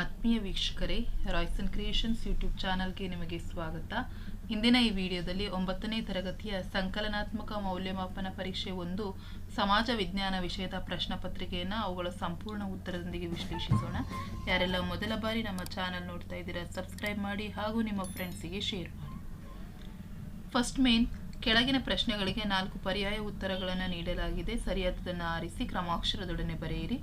ಆತ್ಮೀಯ ವೀಕ್ಷಕರೇ Royson creations YouTube ಚಾನಲ್ಗೆ ನಿಮಗೆ ಸ್ವಾಗತ. ಇಂದಿನ ಈ ವಿಡಿಯೋದಲ್ಲಿ ಒಂಬತ್ತನೇ ತರಗತಿಯ ಸಂಕಲನಾತ್ಮಕ ಮೌಲ್ಯಮಾಪನ ಪರೀಕ್ಷೆ ಒಂದು, ಸಮಾಜ ವಿಜ್ಞಾನ ವಿಷಯದ ಪ್ರಶ್ನೆ ಪತ್ರಿಕೆಯನ್ನು ಅವುಗಳ ಸಂಪೂರ್ಣ ಉತ್ತರದೊಂದಿಗೆ ವಿಶ್ಲೇಷಿಸೋಣ. ಯಾರೆಲ್ಲ ಮೊದಲ ಬಾರಿ ನಮ್ಮ ಚಾನಲ್ ನೋಡ್ತಾ ಇದ್ದೀರಾ ಸಬ್ಸ್ಕ್ರೈಬ್ ಮಾಡಿ ಹಾಗೂ ನಿಮ್ಮ ಫ್ರೆಂಡ್ಸಿಗೆ ಶೇರ್ ಮಾಡಿ. ಫಸ್ಟ್ ಮೇನ್ ಕೆಳಗಿನ ಪ್ರಶ್ನೆಗಳಿಗೆ ನಾಲ್ಕು ಪರ್ಯಾಯ ಉತ್ತರಗಳನ್ನು ನೀಡಲಾಗಿದೆ. ಸರಿಯಾದದನ್ನು ಆರಿಸಿ, ಕ್ರಮಾಕ್ಷರದೊಡನೆ ಬರೆಯಿರಿ.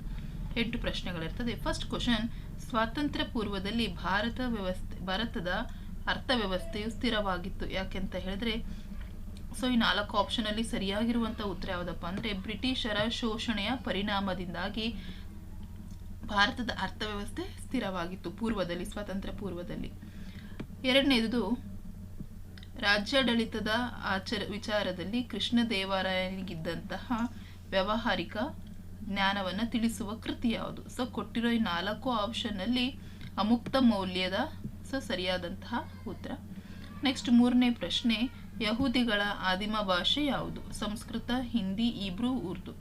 ಎಂಟು ಪ್ರಶ್ನೆಗಳಿರ್ತದೆ. ಫಸ್ಟ್ ಕ್ವಶನ್ ಸ್ವಾತಂತ್ರ್ಯ ಪೂರ್ವದಲ್ಲಿ ಭಾರತ ವ್ಯವಸ್ಥೆ, ಭಾರತದ ಅರ್ಥವ್ಯವಸ್ಥೆಯು ಸ್ಥಿರವಾಗಿತ್ತು. ಯಾಕೆಂತ ಹೇಳಿದ್ರೆ ಸೊ ಈ ನಾಲ್ಕು ಆಪ್ಷನಲ್ಲಿ ಸರಿಯಾಗಿರುವಂಥ ಉತ್ತರ ಯಾವುದಪ್ಪ ಅಂದರೆ, ಬ್ರಿಟಿಷರ ಶೋಷಣೆಯ ಪರಿಣಾಮದಿಂದಾಗಿ ಭಾರತದ ಅರ್ಥವ್ಯವಸ್ಥೆ ಸ್ಥಿರವಾಗಿತ್ತು, ಪೂರ್ವದಲ್ಲಿ ಸ್ವಾತಂತ್ರ್ಯ ಪೂರ್ವದಲ್ಲಿ ಎರಡನೇದು, ರಾಜ್ಯಾಡಳಿತದ ಆಚರ ವಿಚಾರದಲ್ಲಿ ಕೃಷ್ಣದೇವರಾಯನಿಗಿದ್ದಂತಹ ವ್ಯಾವಹಾರಿಕ ಜ್ಞಾನವನ್ನು ತಿಳಿಸುವ ಕೃತಿ ಯಾವುದು? ಸೊ ಕೊಟ್ಟಿರೋ ಈ ನಾಲ್ಕು ಆಪ್ಷನ್ನಲ್ಲಿ ಅಮುಕ್ತ ಮೌಲ್ಯದ ಸೊ ಸರಿಯಾದಂತಹ ಉತ್ತರ. ನೆಕ್ಸ್ಟ್ ಮೂರನೇ ಪ್ರಶ್ನೆ, ಯಹೂದಿಗಳ ಆದಿಮ ಭಾಷೆ ಯಾವುದು? ಸಂಸ್ಕೃತ, ಹಿಂದಿ ಇಬ್ರೂ ಉರ್ದು.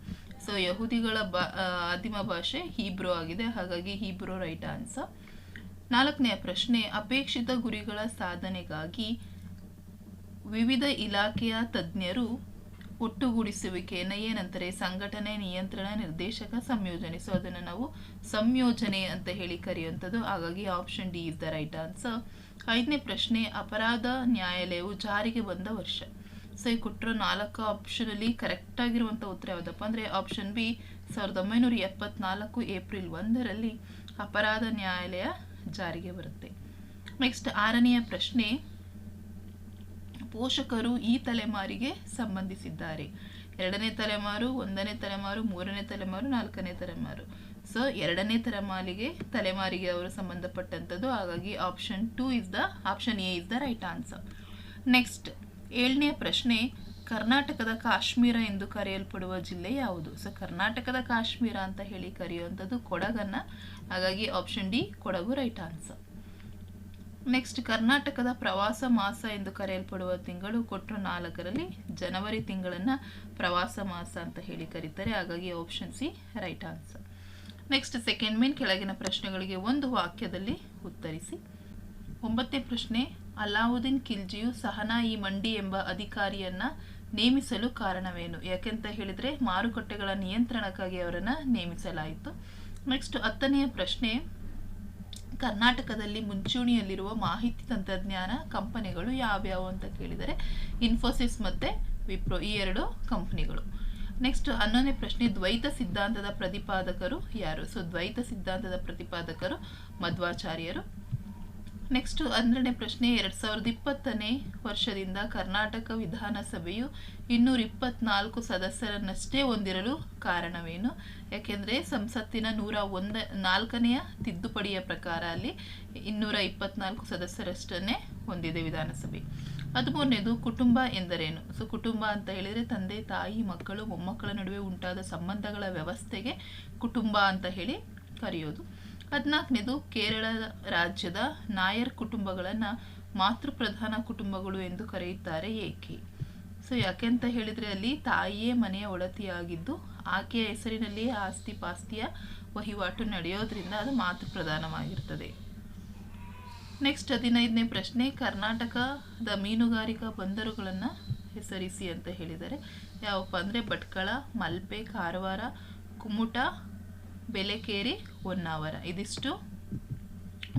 ಸೊ ಯಹೂದಿಗಳ ಬಾ ಆದಿಮ ಭಾಷೆ ಹೀಬ್ರೋ ಆಗಿದೆ. ಹಾಗಾಗಿ ಹೀಬ್ರೋ ರೈಟ್ ಆನ್ಸರ್ ನಾಲ್ಕನೆಯ ಪ್ರಶ್ನೆ, ಅಪೇಕ್ಷಿತ ಗುರಿಗಳ ಸಾಧನೆಗಾಗಿ ವಿವಿಧ ಇಲಾಖೆಯ ತಜ್ಞರು ಒಟ್ಟುಗೂಡಿಸುವಿಕೆಯನ್ನು ಏನಂತಾರೆ? ಸಂಘಟನೆ, ನಿಯಂತ್ರಣ, ನಿರ್ದೇಶಕ, ಸಂಯೋಜನೆ. ಸೊ ಅದನ್ನು ನಾವು ಸಂಯೋಜನೆ ಅಂತ ಹೇಳಿ ಕರೆಯುವಂಥದ್ದು. ಹಾಗಾಗಿ option D is the right answer ಐದನೇ ಪ್ರಶ್ನೆ, ಅಪರಾಧ ನ್ಯಾಯಾಲಯವು ಜಾರಿಗೆ ಬಂದ ವರ್ಷ. ಸೊ ಈ ಕೊಟ್ಟಿರೋ ನಾಲ್ಕು ಆಪ್ಷನಲ್ಲಿ ಕರೆಕ್ಟ್ ಆಗಿರುವಂಥ ಉತ್ತರ ಯಾವುದಪ್ಪ ಅಂದರೆ ಆಪ್ಷನ್ ಬಿ ಸಾವಿರದ ಒಂಬೈನೂರ ಎಪ್ಪತ್ನಾಲ್ಕು ಏಪ್ರಿಲ್ ಒಂದರಲ್ಲಿ ಅಪರಾಧ ನ್ಯಾಯಾಲಯ ಜಾರಿಗೆ ಬರುತ್ತೆ. ನೆಕ್ಸ್ಟ್ ಆರನೆಯ ಪ್ರಶ್ನೆ ಪೋಷಕರು ಈ ತಲೆಮಾರಿಗೆ ಸಂಬಂಧಿಸಿದ್ದಾರೆ. ಎರಡನೇ ತಲೆಮಾರು, ಒಂದನೇ ತಲೆಮಾರು, ಮೂರನೇ ತಲೆಮಾರು, ನಾಲ್ಕನೇ ತಲೆಮಾರು. ಸೊ ಎರಡನೇ ತಲೆಮಾರಿಗೆ ತಲೆಮಾರಿಗೆ ಅವರು ಸಂಬಂಧಪಟ್ಟಂಥದ್ದು. ಹಾಗಾಗಿ option two is the option A is the right answer next ಏಳನೇ ಪ್ರಶ್ನೆ, ಕರ್ನಾಟಕದ ಕಾಶ್ಮೀರ ಎಂದು ಕರೆಯಲ್ಪಡುವ ಜಿಲ್ಲೆ ಯಾವುದು? ಸೊ ಕರ್ನಾಟಕದ ಕಾಶ್ಮೀರ ಅಂತ ಹೇಳಿ ಕರೆಯುವಂಥದ್ದು ಕೊಡಗನ್ನು. ಹಾಗಾಗಿ option D Kodagu right answer next ಕರ್ನಾಟಕದ ಪ್ರವಾಸ ಮಾಸ ಎಂದು ಕರೆಯಲ್ಪಡುವ ತಿಂಗಳು ಕೊಟ್ಟರು ನಾಲ್ಕರಲ್ಲಿ ಜನವರಿ ತಿಂಗಳನ್ನು ಪ್ರವಾಸ ಮಾಸ ಅಂತ ಹೇಳಿ ಕರೀತಾರೆ. ಹಾಗಾಗಿ option C right answer next second main ಕೆಳಗಿನ ಪ್ರಶ್ನೆಗಳಿಗೆ ಒಂದು ವಾಕ್ಯದಲ್ಲಿ ಉತ್ತರಿಸಿ. ಒಂಬತ್ತನೇ ಪ್ರಶ್ನೆ, ಅಲಾವುದ್ದೀನ್ ಖಿಲ್ಜಿಯು ಸಹನಾ ಈ ಮಂಡಿ ಎಂಬ ಅಧಿಕಾರಿಯನ್ನ ನೇಮಿಸಲು ಕಾರಣವೇನು? ಯಾಕೆಂತ ಹೇಳಿದ್ರೆ ಮಾರುಕಟ್ಟೆಗಳ ನಿಯಂತ್ರಣಕ್ಕಾಗಿ ಅವರನ್ನು ನೇಮಿಸಲಾಯಿತು. ನೆಕ್ಸ್ಟ್ ಹತ್ತನೆಯ ಪ್ರಶ್ನೆ ಕರ್ನಾಟಕದಲ್ಲಿ ಮುಂಚೂಣಿಯಲ್ಲಿರುವ ಮಾಹಿತಿ ತಂತ್ರಜ್ಞಾನ ಕಂಪನಿಗಳು ಯಾವ್ಯಾವು ಅಂತ ಕೇಳಿದರೆ ಇನ್ಫೋಸಿಸ್ ಮತ್ತು ವಿಪ್ರೋ ಈ ಎರಡು ಕಂಪ್ನಿಗಳು. ನೆಕ್ಸ್ಟ್ ಹನ್ನೊಂದನೇ ಪ್ರಶ್ನೆ, ದ್ವೈತ ಸಿದ್ಧಾಂತದ ಪ್ರತಿಪಾದಕರು ಯಾರು? ಸೊ ದ್ವೈತ ಸಿದ್ಧಾಂತದ ಪ್ರತಿಪಾದಕರು ಮಧ್ವಾಚಾರ್ಯರು. ನೆಕ್ಸ್ಟ್ ಹನ್ನೆರಡನೇ ಪ್ರಶ್ನೆ, ಎರಡು ಸಾವಿರದ ಇಪ್ಪತ್ತನೇ ವರ್ಷದಿಂದ ಕರ್ನಾಟಕ ವಿಧಾನಸಭೆಯು ಇನ್ನೂರ ಇಪ್ಪತ್ನಾಲ್ಕು ಸದಸ್ಯರನ್ನಷ್ಟೇ ಹೊಂದಿರಲು ಕಾರಣವೇನು? ಯಾಕೆಂದರೆ ಸಂಸತ್ತಿನ ನೂರ ಒಂದ, ನಾಲ್ಕನೆಯ ತಿದ್ದುಪಡಿಯ ಪ್ರಕಾರ ಅಲ್ಲಿ ಇನ್ನೂರ ಇಪ್ಪತ್ನಾಲ್ಕು ಸದಸ್ಯರಷ್ಟನ್ನೇ ಹೊಂದಿದೆ ವಿಧಾನಸಭೆ. ಹದಿಮೂರನೇದು, ಕುಟುಂಬ ಎಂದರೇನು? ಸೊ, ಕುಟುಂಬ ಅಂತ ಹೇಳಿದರೆ ತಂದೆ, ತಾಯಿ, ಮಕ್ಕಳು, ಮೊಮ್ಮಕ್ಕಳ ನಡುವೆ ಉಂಟಾದ ಸಂಬಂಧಗಳ ವ್ಯವಸ್ಥೆಗೆ ಕುಟುಂಬ ಅಂತ ಹೇಳಿ ಕರೆಯೋದು. ಹದಿನಾಲ್ಕನೇದು ಕೇರಳ ರಾಜ್ಯದ ನಾಯರ್ ಕುಟುಂಬಗಳನ್ನು ಮಾತೃಪ್ರಧಾನ ಕುಟುಂಬಗಳು ಎಂದು ಕರೆಯುತ್ತಾರೆ ಏಕೆ? ಸೊ ಯಾಕೆ ಅಂತ ಹೇಳಿದರೆ ಅಲ್ಲಿ ತಾಯಿಯೇ ಮನೆಯ ಒಳತಿಯಾಗಿದ್ದು, ಆಕೆಯ ಹೆಸರಿನಲ್ಲಿಯೇ ಆಸ್ತಿ ಪಾಸ್ತಿಯ ವಹಿವಾಟು ನಡೆಯೋದ್ರಿಂದ ಅದು ಮಾತೃಪ್ರಧಾನವಾಗಿರ್ತದೆ. ನೆಕ್ಸ್ಟ್ ಹದಿನೈದನೇ ಪ್ರಶ್ನೆ, ಕರ್ನಾಟಕದ ಮೀನುಗಾರಿಕಾ ಬಂದರುಗಳನ್ನು ಹೆಸರಿಸಿ ಅಂತ ಹೇಳಿದ್ದಾರೆ ಯಾವಪ್ಪ ಅಂದರೆ ಭಟ್ಕಳ, ಮಲ್ಪೆ, ಕಾರವಾರ, ಕುಮುಟ ಬೆಲೆಕೇರಿ ಹೊನ್ನಾವರ ಇದಿಷ್ಟು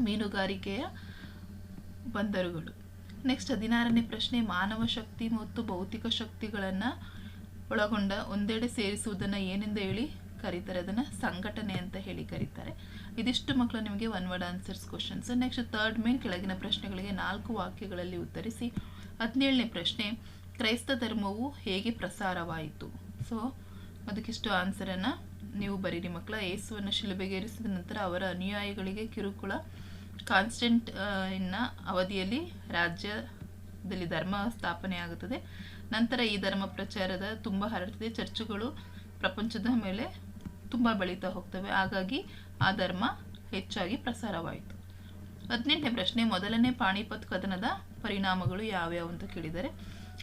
ಮೀನುಗಾರಿಕೆಯ ಬಂದರುಗಳು. ನೆಕ್ಸ್ಟ್ ಹದಿನಾರನೇ ಪ್ರಶ್ನೆ, ಮಾನವ ಶಕ್ತಿ ಮತ್ತು ಭೌತಿಕ ಶಕ್ತಿಗಳನ್ನು ಒಳಗೊಂಡ ಒಂದೆಡೆ ಸೇರಿಸುವುದನ್ನು ಏನೆಂದು ಹೇಳಿ ಕರೀತಾರೆ. ಅದನ್ನು ಸಂಘಟನೆ ಅಂತ ಹೇಳಿ ಕರೀತಾರೆ. ಇದಿಷ್ಟು ಮಕ್ಕಳು ನಿಮಗೆ one word answers questions next third main ಕೆಳಗಿನ ಪ್ರಶ್ನೆಗಳಿಗೆ ನಾಲ್ಕು ವಾಕ್ಯಗಳಲ್ಲಿ ಉತ್ತರಿಸಿ. ಹದಿನೇಳನೇ ಪ್ರಶ್ನೆ, ಕ್ರೈಸ್ತ ಧರ್ಮವು ಹೇಗೆ ಪ್ರಸಾರವಾಯಿತು? ಸೊ ಅದಕ್ಕಿಷ್ಟು ಆನ್ಸರನ್ನು ನೀವು ಬರೀರಿ ಮಕ್ಕಳ ಏಸುವನ್ನು ಶಿಲುಬೆಗೇರಿಸಿದ ನಂತರ ಅವರ ಅನುಯಾಯಿಗಳಿಗೆ ಕಿರುಕುಳ, ಕಾನ್ಸ್ಟೆಂಟ್ ಇನ್ನ ಅವಧಿಯಲ್ಲಿ ರಾಜ್ಯದಲ್ಲಿ ಧರ್ಮ ಸ್ಥಾಪನೆ ಆಗುತ್ತದೆ. ನಂತರ ಈ ಧರ್ಮ ಪ್ರಚಾರದ ತುಂಬ ಹರಡ್ತದೆ. ಚರ್ಚುಗಳು ಪ್ರಪಂಚದ ಮೇಲೆ ತುಂಬ ಬೆಳೀತಾ ಹೋಗ್ತವೆ. ಹಾಗಾಗಿ ಆ ಧರ್ಮ ಹೆಚ್ಚಾಗಿ ಪ್ರಸಾರವಾಯಿತು. ಹದಿನೆಂಟನೇ ಪ್ರಶ್ನೆ, ಮೊದಲನೇ ಪಾಣಿಪತ್ ಕದನದ ಪರಿಣಾಮಗಳು ಯಾವ್ಯಾವು ಅಂತ ಕೇಳಿದರೆ,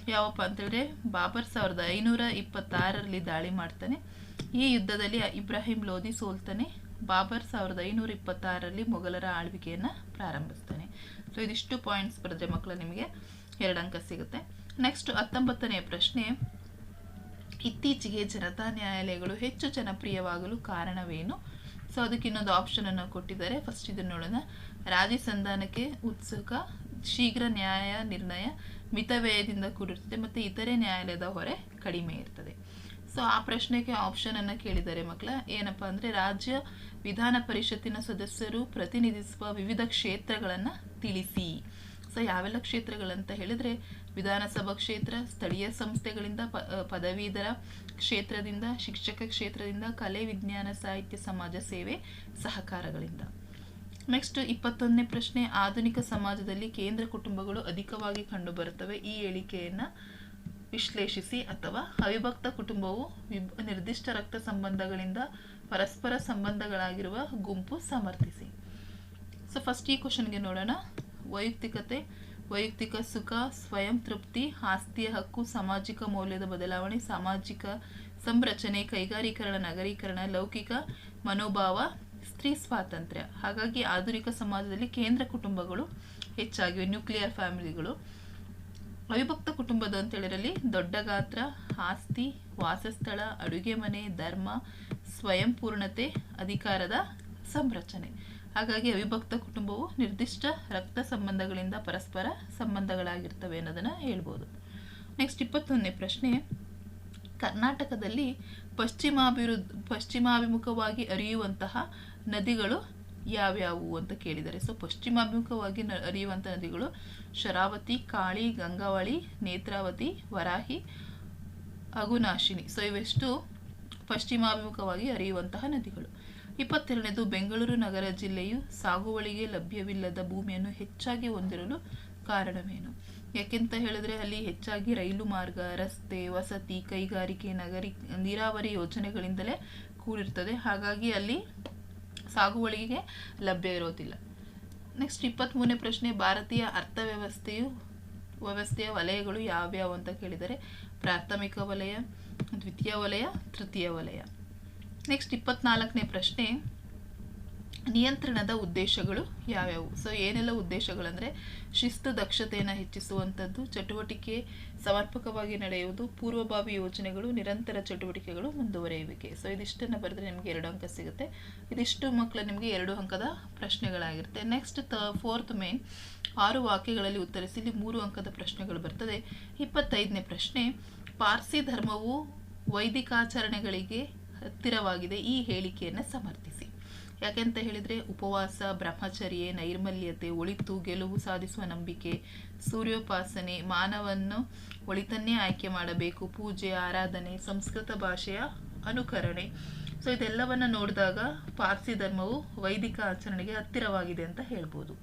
ಯಾವಪ್ಪ ಅಂತೇಳಿದ್ರೆ, ಬಾಬರ್ ಸಾವಿರದ ಐನೂರ ಇಪ್ಪತ್ತಾರರಲ್ಲಿ ದಾಳಿ ಮಾಡ್ತಾನೆ. ಈ ಯುದ್ಧದಲ್ಲಿ ಇಬ್ರಾಹಿಂ ಲೋಧಿ ಸೋಲ್ತಾನೆ, ಬಾಬರ್ ಸಾವಿರದ ಐನೂರ ಇಪ್ಪತ್ತಾರರಲ್ಲಿ ಮೊಘಲರ ಆಳ್ವಿಕೆಯನ್ನು ಪ್ರಾರಂಭಿಸ್ತಾನೆ. ಸೊ ಇದಿಷ್ಟು ಪಾಯಿಂಟ್ಸ್ ಬರೆದ್ರೆ ಮಕ್ಕಳು ನಿಮಗೆ ಎರಡು ಅಂಕ ಸಿಗುತ್ತೆ. ನೆಕ್ಸ್ಟ್ ಹತ್ತೊಂಬತ್ತನೇ ಪ್ರಶ್ನೆ, ಇತ್ತೀಚೆಗೆ ಜನತಾ ನ್ಯಾಯಾಲಯಗಳು ಹೆಚ್ಚು ಜನಪ್ರಿಯವಾಗಲು ಕಾರಣವೇನು? ಸೊ ಅದಕ್ಕೆ ಇನ್ನೊಂದು ಆಪ್ಷನ್ ಅನ್ನು ಕೊಟ್ಟಿದ್ದಾರೆ. ಫಸ್ಟ್ ಇದನ್ನು ನೋಡೋಣ. ರಾಜಿ ಸಂಧಾನಕ್ಕೆ ಉತ್ಸುಕ, ಶೀಘ್ರ ನ್ಯಾಯ ನಿರ್ಣಯ ಮಿತವ್ಯಯದಿಂದ ಕೂಡಿರುತ್ತದೆ ಮತ್ತು ಇತರೆ ನ್ಯಾಯಾಲಯದ ಹೊರೆ ಕಡಿಮೆ ಇರ್ತದೆ. ಸೊ ಆ ಪ್ರಶ್ನೆಗೆ ಆಪ್ಷನ್ ಅನ್ನ ಕೇಳಿದ್ದಾರೆ ಮಕ್ಕಳ ಏನಪ್ಪ ಅಂದ್ರೆ, ರಾಜ್ಯ ವಿಧಾನ ಪರಿಷತ್ತಿನ ಸದಸ್ಯರು ಪ್ರತಿನಿಧಿಸುವ ವಿವಿಧ ಕ್ಷೇತ್ರಗಳನ್ನು ತಿಳಿಸಿ. ಸೊ ಯಾವೆಲ್ಲ ಕ್ಷೇತ್ರಗಳಂತ ಹೇಳಿದ್ರೆ, ವಿಧಾನಸಭಾ ಕ್ಷೇತ್ರ, ಸ್ಥಳೀಯ ಸಂಸ್ಥೆಗಳಿಂದ ಪದವೀಧರ ಕ್ಷೇತ್ರದಿಂದ, ಶಿಕ್ಷಕ ಕ್ಷೇತ್ರದಿಂದ, ಕಲೆ, ವಿಜ್ಞಾನ, ಸಾಹಿತ್ಯ, ಸಮಾಜ ಸೇವೆ, ಸಹಕಾರಗಳಿಂದ. ನೆಕ್ಸ್ಟ್ ಇಪ್ಪತ್ತೊಂದನೇ ಪ್ರಶ್ನೆ, ಆಧುನಿಕ ಸಮಾಜದಲ್ಲಿ ಕೇಂದ್ರ ಕುಟುಂಬಗಳು ಅಧಿಕವಾಗಿ ಕಂಡುಬರುತ್ತವೆ. ಈ ಹೇಳಿಕೆಯನ್ನು ವಿಶ್ಲೇಷಿಸಿ ಅಥವಾ ಅವಿಭಕ್ತ ಕುಟುಂಬವು ವಿಭ ನಿರ್ದಿಷ್ಟ ರಕ್ತ ಸಂಬಂಧಗಳಿಂದ ಪರಸ್ಪರ ಸಂಬಂಧಗಳಾಗಿರುವ ಗುಂಪು ಸಮರ್ಥಿಸಿ. ಸೊ ಫಸ್ಟ್ ಈ ಕ್ವಶನ್ಗೆ ನೋಡೋಣ. ವೈಯಕ್ತಿಕತೆ, ವೈಯಕ್ತಿಕ ಸುಖ, ಸ್ವಯಂ ತೃಪ್ತಿ ಆಸ್ತಿಯ ಹಕ್ಕು, ಸಾಮಾಜಿಕ ಮೌಲ್ಯದ ಬದಲಾವಣೆ, ಸಾಮಾಜಿಕ ಸಂರಚನೆ, ಕೈಗಾರೀಕರಣ, ನಗರೀಕರಣ, ಲೌಕಿಕ ಮನೋಭಾವ, ಸ್ತ್ರೀ ಸ್ವಾತಂತ್ರ್ಯ. ಹಾಗಾಗಿ ಆಧುನಿಕ ಸಮಾಜದಲ್ಲಿ ಕೇಂದ್ರ ಕುಟುಂಬಗಳು ಹೆಚ್ಚಾಗಿವೆ, ನ್ಯೂಕ್ಲಿಯರ್ ಫ್ಯಾಮಿಲಿಗಳು. ಅವಿಭಕ್ತ ಕುಟುಂಬದ ಅಂತ ಹೇಳಿರಲ್ಲಿ ದೊಡ್ಡ ಗಾತ್ರ, ಆಸ್ತಿ, ವಾಸಸ್ಥಳ, ಅಡುಗೆ ಮನೆ, ಧರ್ಮ ಸ್ವಯಂ ಪೂರ್ಣತೆ ಅಧಿಕಾರದ ಸಂರಚನೆ. ಹಾಗಾಗಿ ಅವಿಭಕ್ತ ಕುಟುಂಬವು ನಿರ್ದಿಷ್ಟ ರಕ್ತ ಸಂಬಂಧಗಳಿಂದ ಪರಸ್ಪರ ಸಂಬಂಧಗಳಾಗಿರ್ತವೆ ಅನ್ನೋದನ್ನು ಹೇಳ್ಬೋದು. ನೆಕ್ಸ್ಟ್ ಇಪ್ಪತ್ತೊಂದನೇ ಪ್ರಶ್ನೆ. ಕರ್ನಾಟಕದಲ್ಲಿ ಪಶ್ಚಿಮಾಭಿವೃದ್ಧಿ, ಪಶ್ಚಿಮಾಭಿಮುಖವಾಗಿ ಹರಿಯುವಂತಹ ನದಿಗಳು ಯಾವ್ಯಾವು ಅಂತ ಕೇಳಿದ್ದಾರೆ. ಸೊ ಪಶ್ಚಿಮಾಭಿಮುಖವಾಗಿ ಹರಿಯುವಂಥ ನದಿಗಳು ಶರಾವತಿ, ಕಾಳಿ, ಗಂಗಾವಳಿ, ನೇತ್ರಾವತಿ, ವರಾಹಿ, ಅಗುನಾಶಿನಿ. ಸೊ ಇವೆಷ್ಟು ಪಶ್ಚಿಮಾಭಿಮುಖವಾಗಿ ಹರಿಯುವಂತಹ ನದಿಗಳು. ಇಪ್ಪತ್ತೆರಡನೇದು, ಬೆಂಗಳೂರು ನಗರ ಜಿಲ್ಲೆಯು ಸಾಗುವಳಿಗೆ ಲಭ್ಯವಿಲ್ಲದ ಭೂಮಿಯನ್ನು ಹೆಚ್ಚಾಗಿ ಹೊಂದಿರಲು ಕಾರಣವೇನು? ಯಾಕೆಂತ ಹೇಳಿದ್ರೆ, ಅಲ್ಲಿ ಹೆಚ್ಚಾಗಿ ರೈಲು ಮಾರ್ಗ, ರಸ್ತೆ, ವಸತಿ, ಕೈಗಾರಿಕೆ, ನಗರಿ, ನೀರಾವರಿ ಯೋಜನೆಗಳಿಂದಲೇ ಕೂಡಿರ್ತದೆ. ಹಾಗಾಗಿ ಅಲ್ಲಿ ಸಾಗುವಳಿಗೆ ಲಭ್ಯ ಇರೋದಿಲ್ಲ. ನೆಕ್ಸ್ಟ್ ಇಪ್ಪತ್ತ್ಮೂರನೇ ಪ್ರಶ್ನೆ, ಭಾರತೀಯ ಅರ್ಥವ್ಯವಸ್ಥೆಯು, ವ್ಯವಸ್ಥೆಯ ವಲಯಗಳು ಯಾವ್ಯಾವು ಅಂತ ಕೇಳಿದರೆ, ಪ್ರಾಥಮಿಕ ವಲಯ, ದ್ವಿತೀಯ ವಲಯ, ತೃತೀಯ ವಲಯ. ನೆಕ್ಸ್ಟ್ ಇಪ್ಪತ್ನಾಲ್ಕನೇ ಪ್ರಶ್ನೆ ನಿಯಂತ್ರಣದ ಉದ್ದೇಶಗಳು ಯಾವ್ಯಾವು? ಸೊ ಏನೆಲ್ಲ ಉದ್ದೇಶಗಳಂದರೆ ಶಿಸ್ತು, ದಕ್ಷತೆಯನ್ನು ಹೆಚ್ಚಿಸುವಂಥದ್ದು, ಚಟುವಟಿಕೆ ಸಮರ್ಪಕವಾಗಿ ನಡೆಯುವುದು, ಪೂರ್ವಭಾವಿ ಯೋಜನೆಗಳು, ನಿರಂತರ ಚಟುವಟಿಕೆಗಳು ಮುಂದುವರಿಯುವಿಕೆ. ಸೊ ಇದಿಷ್ಟನ್ನು ಬರೆದ್ರೆ ನಿಮಗೆ ಎರಡು ಅಂಕ ಸಿಗುತ್ತೆ. ಇದಿಷ್ಟು ಮಕ್ಕಳು ನಿಮಗೆ ಎರಡು ಅಂಕದ ಪ್ರಶ್ನೆಗಳಾಗಿರುತ್ತೆ. ನೆಕ್ಸ್ಟ್ ತ ಫೋರ್ತ್ ಮೇನ್ ಆರು ವಾಕ್ಯಗಳಲ್ಲಿ ಉತ್ತರಿಸಿ ಇಲ್ಲಿ ಮೂರು ಅಂಕದ ಪ್ರಶ್ನೆಗಳು ಬರ್ತದೆ. ಇಪ್ಪತ್ತೈದನೇ ಪ್ರಶ್ನೆ, ಪಾರ್ಸಿ ಧರ್ಮವು ವೈದಿಕಾಚರಣೆಗಳಿಗೆ ಹತ್ತಿರವಾಗಿದೆ. ಈ ಹೇಳಿಕೆಯನ್ನು ಸಮರ್ಥಿಸಿ. ಯಾಕೆಂತ ಹೇಳಿದರೆ ಉಪವಾಸ, ಬ್ರಹ್ಮಚರ್ಯ, ನೈರ್ಮಲ್ಯತೆ, ಒಳಿತು, ಗೆಲುವು ಸಾಧಿಸುವ ನಂಬಿಕೆ, ಸೂರ್ಯೋಪಾಸನೆ, ಮಾನವನ್ನು ಒಳಿತನ್ನೇ ಆಯ್ಕೆ ಮಾಡಬೇಕು, ಪೂಜೆ, ಆರಾಧನೆ, ಸಂಸ್ಕೃತ ಭಾಷೆಯ ಅನುಕರಣೆ. ಸೊ ಇದೆಲ್ಲವನ್ನ ನೋಡಿದಾಗ ಪಾರ್ಸಿ ಧರ್ಮವು ವೈದಿಕ ಆಚರಣೆಗೆ ಹತ್ತಿರವಾಗಿದೆ ಅಂತ ಹೇಳ್ಬೋದು.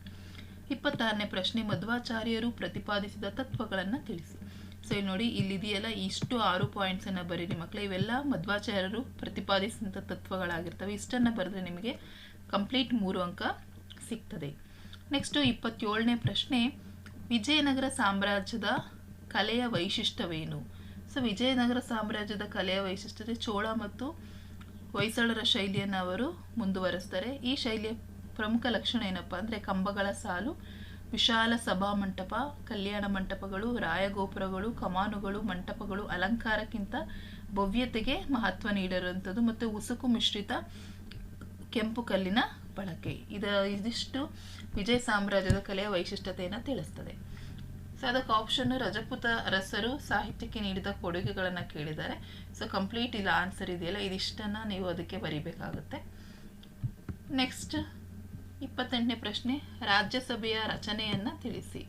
ಇಪ್ಪತ್ತಾರನೇ ಪ್ರಶ್ನೆ, ಮಧ್ವಾಚಾರ್ಯರು ಪ್ರತಿಪಾದಿಸಿದ ತತ್ವಗಳನ್ನು ತಿಳಿಸಿ. ಸೊ ಇಲ್ಲಿ ನೋಡಿ, ಇಲ್ಲಿದೆಯಲ್ಲ ಇಷ್ಟು ಆರು ಪಾಯಿಂಟ್ಸನ್ನು ಬರೀರಿ ಮಕ್ಕಳು ಇವೆಲ್ಲ ಮಧ್ವಾಚಾರ್ಯರು ಪ್ರತಿಪಾದಿಸಿದಂಥ ತತ್ವಗಳಾಗಿರ್ತವೆ. ಇಷ್ಟನ್ನು ಬರೆದ್ರೆ ನಿಮಗೆ ಕಂಪ್ಲೀಟ್ ಮೂರು ಅಂಕ ಸಿಗ್ತದೆ. ನೆಕ್ಸ್ಟು ಇಪ್ಪತ್ತೇಳನೇ ಪ್ರಶ್ನೆ, ವಿಜಯನಗರ ಸಾಮ್ರಾಜ್ಯದ ಕಲೆಯ ವೈಶಿಷ್ಟ್ಯವೇನು? ಸೊ ವಿಜಯನಗರ ಸಾಮ್ರಾಜ್ಯದ ಕಲೆಯ ವೈಶಿಷ್ಟ್ಯತೆ ಚೋಳ ಮತ್ತು ಹೊಯ್ಸಳರ ಶೈಲಿಯನ್ನು ಅವರು ಮುಂದುವರೆಸ್ತಾರೆ. ಈ ಶೈಲಿಯ ಪ್ರಮುಖ ಲಕ್ಷಣ ಏನಪ್ಪ ಅಂದರೆ ಕಂಬಗಳ ಸಾಲು ವಿಶಾಲ ಸಭಾ ಮಂಟಪ, ಕಲ್ಯಾಣ ಮಂಟಪಗಳು, ರಾಯಗೋಪುರಗಳು, ಕಮಾನುಗಳು, ಮಂಟಪಗಳು ಅಲಂಕಾರಕ್ಕಿಂತ ಭವ್ಯತೆಗೆ ಮಹತ್ವ ನೀಡಿರುವಂಥದ್ದು ಮತ್ತು ಉಸುಕು ಮಿಶ್ರಿತ ಕೆಂಪು ಕಲ್ಲಿನ ಬಳಕೆ. ಇದ, ಇದಿಷ್ಟು ವಿಜಯ ಸಾಮ್ರಾಜ್ಯದ ಕಲೆಯ ವೈಶಿಷ್ಟ್ಯತೆಯನ್ನು ತಿಳಿಸ್ತದೆ. ಸೊ ಅದಕ್ಕೆ ಆಪ್ಷನ್ ರಜಪೂತ ಅರಸರು ಸಾಹಿತ್ಯಕ್ಕೆ ನೀಡಿದ ಕೊಡುಗೆಗಳನ್ನು ಕೇಳಿದ್ದಾರೆ. ಸೊ ಕಂಪ್ಲೀಟ್ ಇಲ್ಲ ಆನ್ಸರ್ ಇದೆಯಲ್ಲ, ಇದಿಷ್ಟನ್ನು ನೀವು ಅದಕ್ಕೆ ಬರಿಬೇಕಾಗುತ್ತೆ. ನೆಕ್ಸ್ಟ್ ಇಪ್ಪತ್ತೆಂಟನೇ ಪ್ರಶ್ನೆ, ರಾಜ್ಯಸಭೆಯ ರಚನೆಯನ್ನು ತಿಳಿಸಿ.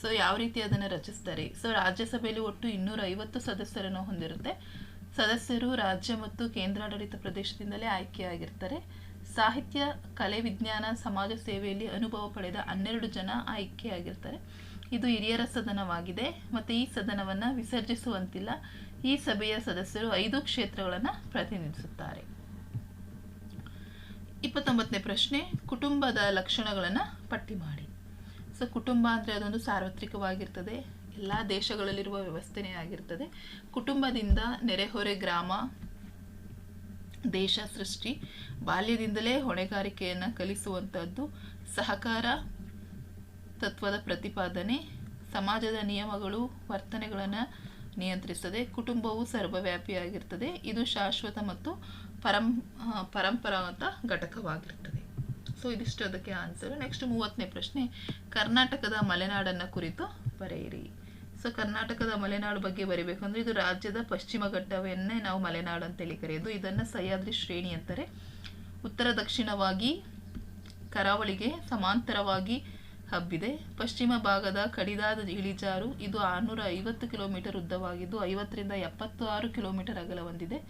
ಸೊ ಯಾವ ರೀತಿ ಅದನ್ನು ರಚಿಸ್ತಾರೆ? ಸೊ ರಾಜ್ಯಸಭೆಯಲ್ಲಿ ಒಟ್ಟು ಇನ್ನೂರ ಐವತ್ತು ಸದಸ್ಯರನ್ನು ಹೊಂದಿರುತ್ತೆ. ಸದಸ್ಯರು ರಾಜ್ಯ ಮತ್ತು ಕೇಂದ್ರಾಡಳಿತ ಪ್ರದೇಶದಿಂದಲೇ ಆಯ್ಕೆಯಾಗಿರ್ತಾರೆ. ಸಾಹಿತ್ಯ, ಕಲೆ, ವಿಜ್ಞಾನ, ಸಮಾಜ ಸೇವೆಯಲ್ಲಿ ಅನುಭವ ಪಡೆದ ಹನ್ನೆರಡು ಜನ ಆಯ್ಕೆಯಾಗಿರ್ತಾರೆ. ಇದು ಹಿರಿಯರ ಸದನವಾಗಿದೆ. ಮತ್ತು ಈ ಸದನವನ್ನು ವಿಸರ್ಜಿಸುವಂತಿಲ್ಲ. ಈ ಸಭೆಯ ಸದಸ್ಯರು ಐದು ಕ್ಷೇತ್ರಗಳನ್ನು ಪ್ರತಿನಿಧಿಸುತ್ತಾರೆ. ಇಪ್ಪತ್ತೊಂಬತ್ತನೇ ಪ್ರಶ್ನೆ, ಕುಟುಂಬದ ಲಕ್ಷಣಗಳನ್ನು ಪಟ್ಟಿ ಮಾಡಿ. ಸೊ, ಕುಟುಂಬ ಅಂದರೆ ಅದೊಂದು ಸಾರ್ವತ್ರಿಕವಾಗಿರ್ತದೆ, ಎಲ್ಲ ದೇಶಗಳಲ್ಲಿರುವ ವ್ಯವಸ್ಥೆನೇ ಆಗಿರ್ತದೆ. ಕುಟುಂಬದಿಂದ ನೆರೆಹೊರೆ ಗ್ರಾಮ, ದೇಶ ಸೃಷ್ಟಿ, ಬಾಲ್ಯದಿಂದಲೇ ಹೊಣೆಗಾರಿಕೆಯನ್ನು ಕಲಿಸುವಂಥದ್ದು ಸಹಕಾರ ತತ್ವದ ಪ್ರತಿಪಾದನೆ, ಸಮಾಜದ ನಿಯಮಗಳು, ವರ್ತನೆಗಳನ್ನು ನಿಯಂತ್ರಿಸ್ತದೆ, ಕುಟುಂಬವು ಸರ್ವವ್ಯಾಪಿಯಾಗಿರ್ತದೆ ಇದು ಶಾಶ್ವತ ಮತ್ತು ಪರಂ ಪರಂಪರಾಗತ ಘಟಕವಾಗಿರ್ತದೆ ಸೊ ಇದಿಷ್ಟು ಅದಕ್ಕೆ ಆನ್ಸರ್ ನೆಕ್ಸ್ಟ್ ಮೂವತ್ತನೇ ಪ್ರಶ್ನೆ. ಕರ್ನಾಟಕದ ಮಲೆನಾಡನ್ನು ಕುರಿತು ಬರೆಯಿರಿ. ಸೊ ಕರ್ನಾಟಕದ ಮಲೆನಾಡು ಬಗ್ಗೆ ಬರೀಬೇಕು ಅಂದರೆ ಇದು ರಾಜ್ಯದ ಪಶ್ಚಿಮ ಘಟ್ಟವನ್ನೇ ನಾವು ಮಲೆನಾಡು ಅಂತೇಳಿ ಕರೆಯೋದು. ಇದನ್ನು ಸಹ್ಯಾದ್ರಿ ಶ್ರೇಣಿ ಅಂತಾರೆ. ಉತ್ತರ ದಕ್ಷಿಣವಾಗಿ ಕರಾವಳಿಗೆ ಸಮಾಂತರವಾಗಿ ಹಬ್ಬಿದೆ. ಪಶ್ಚಿಮ ಭಾಗದ ಕಡಿದಾದ ಇಳಿಜಾರು ಇದು ಆರುನೂರ ಐವತ್ತು ಕಿಲೋಮೀಟರ್ ಉದ್ದವಾಗಿದ್ದು ಐವತ್ತರಿಂದ ಎಪ್ಪತ್ತಾರು ಕಿಲೋಮೀಟರ್ ಅಗಲ ಹೊಂದಿದೆ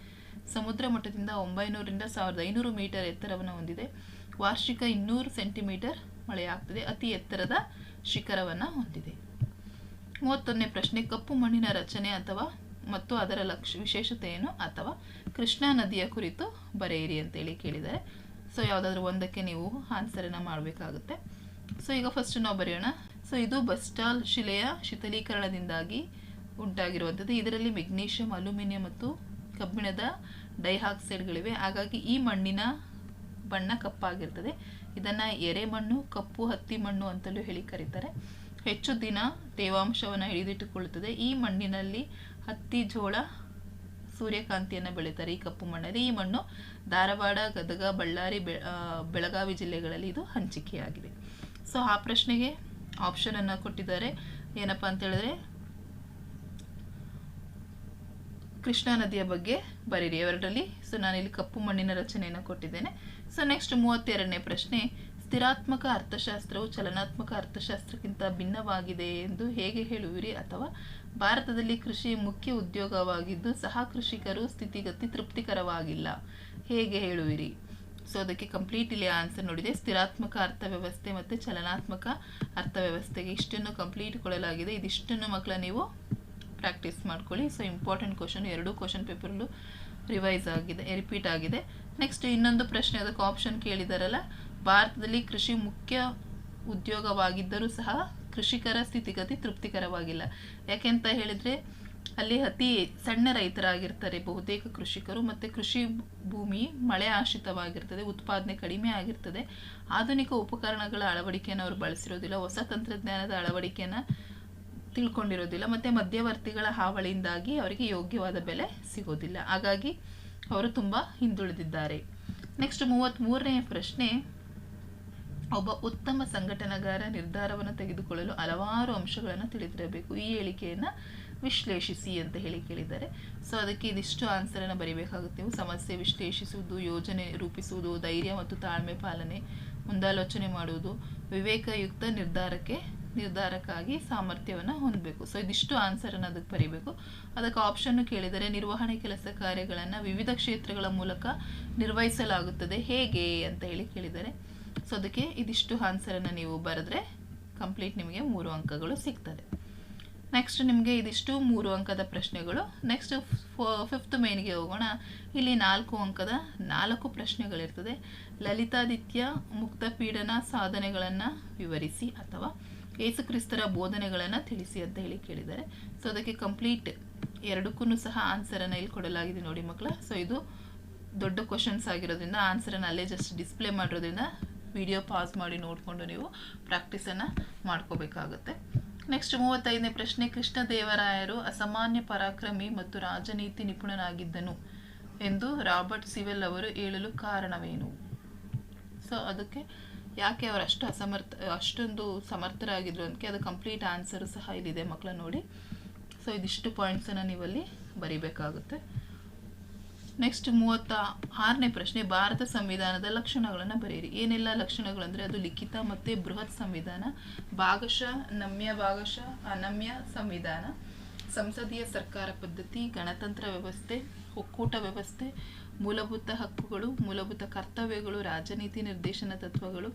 ಸಮುದ್ರ ಮಟ್ಟದಿಂದ ಒಂಬೈನೂರರಿಂದ ಸಾವಿರದ ಐನೂರು ಮೀಟರ್ ಎತ್ತರವನ್ನು ಹೊಂದಿದೆ. ವಾರ್ಷಿಕ ಇನ್ನೂರು ಸೆಂಟಿಮೀಟರ್ ಮಳೆಯಾಗ್ತದೆ. ಅತಿ ಎತ್ತರದ ಶಿಖರವನ್ನು ಹೊಂದಿದೆ. ಮೂವತ್ತೊಂದನೇ ಪ್ರಶ್ನೆ, ಕಪ್ಪು ಮಣ್ಣಿನ ರಚನೆ ಅಥವಾ ಮತ್ತು ಅದರ ಲಕ್ಷ, ವಿಶೇಷತೆಯನ್ನು ಅಥವಾ ಕೃಷ್ಣಾ ನದಿಯ ಕುರಿತು ಬರೆಯಿರಿ ಅಂತೇಳಿ ಕೇಳಿದ್ದಾರೆ. ಸೊ ಯಾವುದಾದ್ರೂ ಒಂದಕ್ಕೆ ನೀವು ಆನ್ಸರನ್ನು ಮಾಡಬೇಕಾಗುತ್ತೆ. ಸೊ ಈಗ ಫಸ್ಟ್ ನಾವು ಬರೆಯೋಣ. ಸೊ ಇದು ಬಸ್ಟಾಲ್ ಶಿಲೆಯ ಶೀತಲೀಕರಣದಿಂದಾಗಿ ಉಂಟಾಗಿರುವಂಥದ್ದು. ಇದರಲ್ಲಿ ಮೆಗ್ನೀಷಿಯಂ ಅಲ್ಯೂಮಿನಿಯಂ ಮತ್ತು ಕಬ್ಬಿಣದ ಡೈಹಾಕ್ಸೈಡ್ಗಳಿವೆ. ಹಾಗಾಗಿ ಈ ಮಣ್ಣಿನ ಬಣ್ಣ ಕಪ್ಪಾಗಿರ್ತದೆ. ಇದನ್ನು ಎರೆಮಣ್ಣು ಕಪ್ಪು ಹತ್ತಿ ಮಣ್ಣು ಅಂತಲೂ ಹೇಳಿ ಕರೀತಾರೆ. ಹೆಚ್ಚು ದಿನ ತೇವಾಂಶವನ್ನು ಹಿಡಿದಿಟ್ಟುಕೊಳ್ಳುತ್ತದೆ. ಈ ಮಣ್ಣಿನಲ್ಲಿ ಹತ್ತಿ, ಜೋಳ, ಸೂರ್ಯಕಾಂತಿಯನ್ನು ಬೆಳೀತಾರೆ ಈ ಕಪ್ಪು ಮಣ್ಣಲ್ಲಿ. ಈ ಮಣ್ಣು ಧಾರವಾಡ, ಗದಗ, ಬಳ್ಳಾರಿ ಬೆಳಗಾವಿ ಜಿಲ್ಲೆಗಳಲ್ಲಿ ಇದು ಹಂಚಿಕೆಯಾಗಿದೆ. ಸೊ ಆ ಪ್ರಶ್ನೆಗೆ ಆಪ್ಷನನ್ನು ಕೊಟ್ಟಿದ್ದಾರೆ. ಏನಪ್ಪ ಅಂತ ಹೇಳಿದ್ರೆ ಕೃಷ್ಣಾ ನದಿಯ ಬಗ್ಗೆ ಬರೀರಿ, ಎರಡರಲ್ಲಿ. ಸೊ ನಾನಿಲ್ಲಿ ಕಪ್ಪು ಮಣ್ಣಿನ ರಚನೆಯನ್ನು ಕೊಟ್ಟಿದ್ದೇನೆ. ಸೊ ನೆಕ್ಸ್ಟ್ ಮೂವತ್ತೆರಡನೇ ಪ್ರಶ್ನೆ, ಸ್ಥಿರಾತ್ಮಕ ಅರ್ಥಶಾಸ್ತ್ರವು ಚಲನಾತ್ಮಕ ಅರ್ಥಶಾಸ್ತ್ರಕ್ಕಿಂತ ಭಿನ್ನವಾಗಿದೆ ಎಂದು ಹೇಗೆ ಹೇಳುವಿರಿ? ಅಥವಾ ಭಾರತದಲ್ಲಿ ಕೃಷಿ ಮುಖ್ಯ ಉದ್ಯೋಗವಾಗಿದ್ದು ಸಹ ಕೃಷಿಕರು ಸ್ಥಿತಿಗತಿ ತೃಪ್ತಿಕರವಾಗಿಲ್ಲ. ಹೇಗೆ ಹೇಳುವಿರಿ? ಸೊ ಅದಕ್ಕೆ ಕಂಪ್ಲೀಟ್ ಇಲ್ಲಿ ಆನ್ಸರ್ ನೋಡಿದೆ. ಸ್ಥಿರಾತ್ಮಕ ಅರ್ಥವ್ಯವಸ್ಥೆ ಮತ್ತು ಚಲನಾತ್ಮಕ ಅರ್ಥವ್ಯವಸ್ಥೆಗೆ ಇಷ್ಟನ್ನು ಕಂಪ್ಲೀಟ್ ಕೊಡಲಾಗಿದೆ. ಇದಿಷ್ಟನ್ನು ಮಕ್ಕಳ ನೀವು ಪ್ರಾಕ್ಟೀಸ್ ಮಾಡ್ಕೊಳ್ಳಿ. ಸೊ ಇಂಪಾರ್ಟೆಂಟ್ ಕ್ವಶನ್ ಎರಡೂ ಕ್ವಶನ್ ಪೇಪರ್ಲು ರಿವೈಸ್ ಆಗಿದೆ ರಿಪೀಟ್ ಆಗಿದೆ. ನೆಕ್ಸ್ಟ್ ಇನ್ನೊಂದು ಪ್ರಶ್ನೆ, ಅದಕ್ಕೆ ಆಪ್ಷನ್ ಕೇಳಿದಾರಲ್ಲ. ಭಾರತದಲ್ಲಿ ಕೃಷಿ ಮುಖ್ಯ ಉದ್ಯೋಗವಾಗಿದ್ದರೂ ಸಹ ಕೃಷಿಕರ ಸ್ಥಿತಿಗತಿ ತೃಪ್ತಿಕರವಾಗಿಲ್ಲ. ಯಾಕೆಂತ ಹೇಳಿದರೆ, ಅಲ್ಲಿ ಅತಿ ಸಣ್ಣ ರೈತರಾಗಿರ್ತಾರೆ ಬಹುತೇಕ ಕೃಷಿಕರು, ಮತ್ತು ಕೃಷಿ ಭೂಮಿ ಮಳೆ ಆಶ್ರಿತವಾಗಿರ್ತದೆ, ಉತ್ಪಾದನೆ ಕಡಿಮೆ ಆಗಿರ್ತದೆ. ಆಧುನಿಕ ಉಪಕರಣಗಳ ಅಳವಡಿಕೆಯನ್ನು ಅವರು ಬಳಸಿರೋದಿಲ್ಲ, ಹೊಸ ತಂತ್ರಜ್ಞಾನದ ಅಳವಡಿಕೆಯನ್ನು ತಿಳ್ಕೊಂಡಿರೋದಿಲ್ಲ ಮತ್ತು ಮಧ್ಯವರ್ತಿಗಳ ಹಾವಳಿಯಿಂದಾಗಿ ಅವರಿಗೆ ಯೋಗ್ಯವಾದ ಬೆಲೆ ಸಿಗೋದಿಲ್ಲ ಹಾಗಾಗಿ ಅವರು ತುಂಬ ಹಿಂದುಳಿದಿದ್ದಾರೆ. ನೆಕ್ಸ್ಟ್ ಮೂವತ್ತ್ಮೂರನೇ ಪ್ರಶ್ನೆ, ಒಬ್ಬ ಉತ್ತಮ ಸಂಘಟನಗಾರ ನಿರ್ಧಾರವನ್ನು ತೆಗೆದುಕೊಳ್ಳಲು ಹಲವಾರು ಅಂಶಗಳನ್ನು ತಿಳಿದಿರಬೇಕು. ಈ ಹೇಳಿಕೆಯನ್ನು ವಿಶ್ಲೇಷಿಸಿ ಅಂತ ಹೇಳಿ ಕೇಳಿದ್ದಾರೆ. ಸೊ ಅದಕ್ಕೆ ಇದಿಷ್ಟು ಆನ್ಸರನ್ನು ಬರೀಬೇಕಾಗುತ್ತೆ. ಸಮಸ್ಯೆ ವಿಶ್ಲೇಷಿಸುವುದು, ಯೋಜನೆ ರೂಪಿಸುವುದು, ಧೈರ್ಯ ಮತ್ತು ತಾಳ್ಮೆ ಪಾಲನೆ, ಮುಂದಾಲೋಚನೆ ಮಾಡುವುದು, ವಿವೇಕಯುಕ್ತ ನಿರ್ಧಾರಕ್ಕೆ ನಿರ್ಧಾರಕ್ಕಾಗಿ ಸಾಮರ್ಥ್ಯವನ್ನು ಹೊಂದಬೇಕು. ಸೊ ಇದಿಷ್ಟು ಆನ್ಸರನ್ನು ಅದಕ್ಕೆ ಬರೀಬೇಕು. ಅದಕ್ಕೆ ಆಪ್ಷನ್ನು ಕೇಳಿದರೆ ನಿರ್ವಹಣೆ ಕೆಲಸ ಕಾರ್ಯಗಳನ್ನು ವಿವಿಧ ಕ್ಷೇತ್ರಗಳ ಮೂಲಕ ನಿರ್ವಹಿಸಲಾಗುತ್ತದೆ. ಹೇಗೆ ಅಂತ ಹೇಳಿ ಕೇಳಿದ್ದಾರೆ ಸೊ ಅದಕ್ಕೆ ಇದಿಷ್ಟು ಆನ್ಸರನ್ನು ನೀವು ಬರೆದ್ರೆ ಕಂಪ್ಲೀಟ್ ನಿಮಗೆ ಮೂರು ಅಂಕಗಳು ಸಿಗ್ತದೆ. ನೆಕ್ಸ್ಟ್ ನಿಮಗೆ ಇದಿಷ್ಟು ಮೂರು ಅಂಕದ ಪ್ರಶ್ನೆಗಳು. ನೆಕ್ಸ್ಟ್ ಫಿಫ್ತ್ ಮೇನ್ಗೆ ಹೋಗೋಣ. ಇಲ್ಲಿ ನಾಲ್ಕು ಅಂಕದ ನಾಲ್ಕು ಪ್ರಶ್ನೆಗಳಿರ್ತದೆ. ಲಲಿತಾದಿತ್ಯ ಮುಕ್ತ ಪೀಡನ ಸಾಧನೆಗಳನ್ನು ವಿವರಿಸಿ ಅಥವಾ ಯೇಸುಕ್ರಿಸ್ತರ ಬೋಧನೆಗಳನ್ನು ತಿಳಿಸಿ ಅಂತ ಹೇಳಿ ಕೇಳಿದ್ದಾರೆ. ಸೊ ಅದಕ್ಕೆ ಕಂಪ್ಲೀಟ್ ಎರಡಕ್ಕೂ ಸಹ ಆನ್ಸರನ್ನು ಇಲ್ಲಿ ಕೊಡಲಾಗಿದೆ ನೋಡಿ ಮಕ್ಕಳ. ಸೊ ಇದು ದೊಡ್ಡ ಕ್ವಶನ್ಸ್ ಆಗಿರೋದ್ರಿಂದ ಆನ್ಸರನ್ನು ಅಲ್ಲೇ ಜಸ್ಟ್ ಡಿಸ್ಪ್ಲೇ ಮಾಡಿರೋದ್ರಿಂದ ವಿಡಿಯೋ ಪಾಸ್ ಮಾಡಿ ನೋಡಿಕೊಂಡು ನೀವು ಪ್ರಾಕ್ಟೀಸನ್ನು ಮಾಡ್ಕೋಬೇಕಾಗುತ್ತೆ. ನೆಕ್ಸ್ಟ್ ಮೂವತ್ತೈದನೇ ಪ್ರಶ್ನೆ ಕೃಷ್ಣದೇವರಾಯರು ಅಸಾಮಾನ್ಯ ಪರಾಕ್ರಮಿ ಮತ್ತು ರಾಜನೀತಿ ನಿಪುಣನಾಗಿದ್ದನು ಎಂದು ರಾಬರ್ಟ್ ಸಿವೆಲ್ ಅವರು ಹೇಳಲು ಕಾರಣವೇನು? ಸೊ ಅದಕ್ಕೆ ಯಾಕೆ ಅವರು ಅಷ್ಟು ಅಸಮರ್ಥ, ಅಷ್ಟೊಂದು ಸಮರ್ಥರಾಗಿದ್ರು ಅದಕ್ಕೆ ಅದು ಕಂಪ್ಲೀಟ್ ಆನ್ಸರ್ ಸಹ ಇಲ್ಲಿದೆ ಮಕ್ಕಳ ನೋಡಿ. ಸೊ ಇದಿಷ್ಟು ಪಾಯಿಂಟ್ಸನ್ನು ನೀವಲ್ಲಿ ಬರಿಬೇಕಾಗುತ್ತೆ. ನೆಕ್ಸ್ಟ್ ಮೂವತ್ತ ಆರನೇ ಪ್ರಶ್ನೆ, ಭಾರತ ಸಂವಿಧಾನದ ಲಕ್ಷಣಗಳನ್ನು ಬರೆಯಿರಿ. ಏನೆಲ್ಲ ಲಕ್ಷಣಗಳು ಅಂದರೆ ಅದು ಲಿಖಿತ ಮತ್ತು ಬೃಹತ್ ಸಂವಿಧಾನ, ಭಾಗಶಃ, ನಮ್ಯ ಭಾಗಶಃ, ಅನಮ್ಯ ಸಂವಿಧಾನ, ಸಂಸದೀಯ ಸರ್ಕಾರ ಪದ್ಧತಿ, ಗಣತಂತ್ರ ವ್ಯವಸ್ಥೆ, ಒಕ್ಕೂಟ ವ್ಯವಸ್ಥೆ ಮೂಲಭೂತ ಹಕ್ಕುಗಳು, ಮೂಲಭೂತ ಕರ್ತವ್ಯಗಳು, ರಾಜನೀತಿ ನಿರ್ದೇಶನ ತತ್ವಗಳು,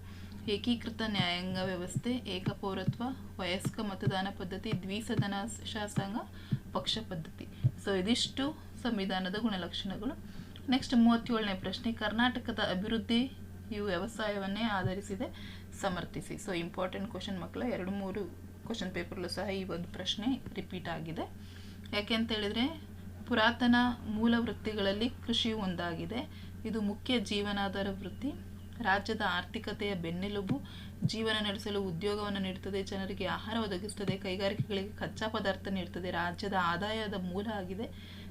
ಏಕೀಕೃತ ನ್ಯಾಯಾಂಗ ವ್ಯವಸ್ಥೆ, ಏಕಪೌರತ್ವ, ವಯಸ್ಕ ಮತದಾನ ಪದ್ಧತಿ, ದ್ವಿಸದನ ಶಾಸನ ಪಕ್ಷ ಪದ್ಧತಿ. ಸೊ ಇದಿಷ್ಟು ಸಂವಿಧಾನದ ಗುಣಲಕ್ಷಣಗಳು. ನೆಕ್ಸ್ಟ್ ಮೂವತ್ತೇಳನೇ ಪ್ರಶ್ನೆ. ಕರ್ನಾಟಕದ ಅಭಿವೃದ್ಧಿ ಇವು ವ್ಯವಸಾಯವನ್ನೇ ಆಧರಿಸಿದೆ, ಸಮರ್ಥಿಸಿ. ಸೊ ಇಂಪಾರ್ಟೆಂಟ್ ಕ್ವಶನ್ ಮಕ್ಕಳ, ಎರಡು ಮೂರು ಕ್ವಶನ್ ಪೇಪರ್ಲು ಸಹ ಈ ಒಂದು ಪ್ರಶ್ನೆ ರಿಪೀಟ್ ಆಗಿದೆ. ಯಾಕೆ ಅಂತ ಹೇಳಿದರೆ ಪುರಾತನ ಮೂಲ ವೃತ್ತಿಗಳಲ್ಲಿ ಕೃಷಿಯು ಒಂದಾಗಿದೆ. ಇದು ಮುಖ್ಯ ಜೀವನಾಧಾರ ವೃತ್ತಿ. ರಾಜ್ಯದ ಆರ್ಥಿಕತೆಯ ಬೆನ್ನೆಲುಬು, ಜೀವನ ನಡೆಸಲು ಉದ್ಯೋಗವನ್ನು ನೀಡುತ್ತದೆ, ಜನರಿಗೆ ಆಹಾರ ಒದಗಿಸುತ್ತದೆ, ಕೈಗಾರಿಕೆಗಳಿಗೆ ಕಚ್ಚಾ ಪದಾರ್ಥ ನೀಡುತ್ತದೆ, ರಾಜ್ಯದ ಆದಾಯದ ಮೂಲ ಆಗಿದೆ,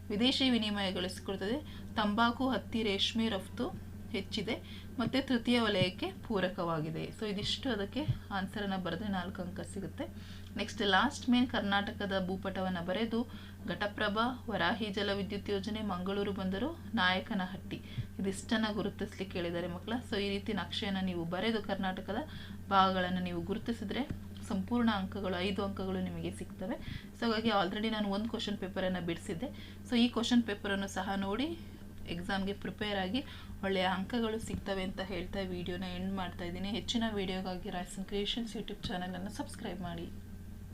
ವಿದೇಶಿ ವಿನಿಮಯ ಗಳಿಸಿಕೊಡುತ್ತದೆ, ತಂಬಾಕು, ಹತ್ತಿ, ರೇಷ್ಮೆ, ರಫ್ತು ಹೆಚ್ಚಿದೆ, ಮತ್ತು ತೃತೀಯ ವಲಯಕ್ಕೆ ಪೂರಕವಾಗಿದೆ. ಸೊ ಇದಿಷ್ಟು ಅದಕ್ಕೆ ಆನ್ಸರನ್ನು ಬರೆದ್ರೆ ನಾಲ್ಕು ಅಂಕ ಸಿಗುತ್ತೆ. ನೆಕ್ಸ್ಟ್ ಲಾಸ್ಟ್ ಮೇನ್ ಕರ್ನಾಟಕದ ಭೂಪಟವನ್ನು ಬರೆದು, ಘಟಪ್ರಭಾ, ವರಾಹಿ ಜಲವಿದ್ಯುತ್ ಯೋಜನೆ, ಮಂಗಳೂರು ಬಂದರು, ನಾಯಕನಹಟ್ಟಿ. ಇದಿಷ್ಟನ್ನು ಗುರುತಿಸ್ಲಿಕ್ಕೆ ಹೇಳಿದ್ದಾರೆ ಮಕ್ಕಳ. ಸೊ ಈ ರೀತಿ ನಕ್ಷೆಯನ್ನು ನೀವು ಬರೆದು ಕರ್ನಾಟಕದ ಭಾಗಗಳನ್ನು ನೀವು ಗುರುತಿಸಿದ್ರೆ ಸಂಪೂರ್ಣ ಅಂಕಗಳು, ಐದು ಅಂಕಗಳು ನಿಮಗೆ ಸಿಗ್ತವೆ. ಸೊ ಹಾಗಾಗಿ ಆಲ್ರೆಡಿ ನಾನು ಒಂದು ಕ್ವಶನ್ ಪೇಪರನ್ನು ಬಿಡಿಸಿದ್ದೆ. ಸೊ ಈ ಕ್ವಶನ್ ಪೇಪರನ್ನು ಸಹ ನೋಡಿ ಎಕ್ಸಾಮ್ಗೆ ಪ್ರಿಪೇರ್ ಆಗಿ ಒಳ್ಳೆಯ ಅಂಕಗಳು ಸಿಗ್ತವೆ ಅಂತ ಹೇಳ್ತಾ ವಿಡಿಯೋನ ಎಂಡ್ ಮಾಡ್ತಾ ಇದ್ದೀನಿ. ಹೆಚ್ಚಿನ ವೀಡಿಯೋಗಾಗಿ ರಾಯ್ಸನ್ ಕ್ರಿಯೇಷನ್ಸ್ ಯೂಟ್ಯೂಬ್ ಚಾನಲನ್ನು ಸಬ್ಸ್ಕ್ರೈಬ್ ಮಾಡಿ.